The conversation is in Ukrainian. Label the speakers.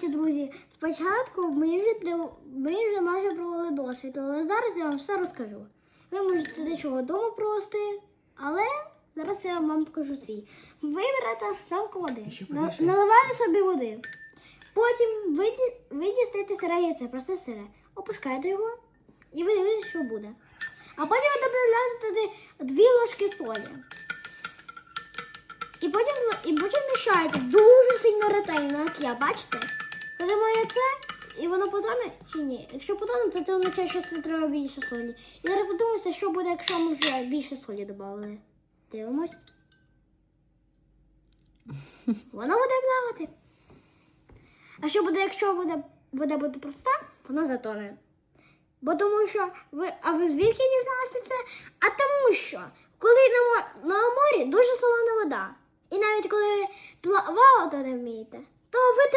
Speaker 1: Дивіться, друзі, спочатку ми вже, ми вже майже провели досвід, але зараз я вам все розкажу. Ви можете до чого вдома провести, але зараз я вам покажу свій. Ви берете води, наливаєте собі води. Потім ви, ви дістаєте сире яйце, просто сире. Опускаєте його і ви дивитесь, що буде. А потім ви додаєте туди дві ложки солі. І потім, і потім мішаєте дуже сильно ретельно, як я, бачите? Це, і воно потоне чи ні? Якщо потоне, то це означає, що це треба більше солі. І зараз подумайте, що буде, якщо ми вже більше солі додали. Дивимось. Воно буде плавати. А що буде, якщо буде, вода буде проста, воно затоне. Бо тому що ви, а ви звідки дізналися це? А тому що, коли на, на морі дуже солона вода, і навіть коли плавати не вмієте, то ви.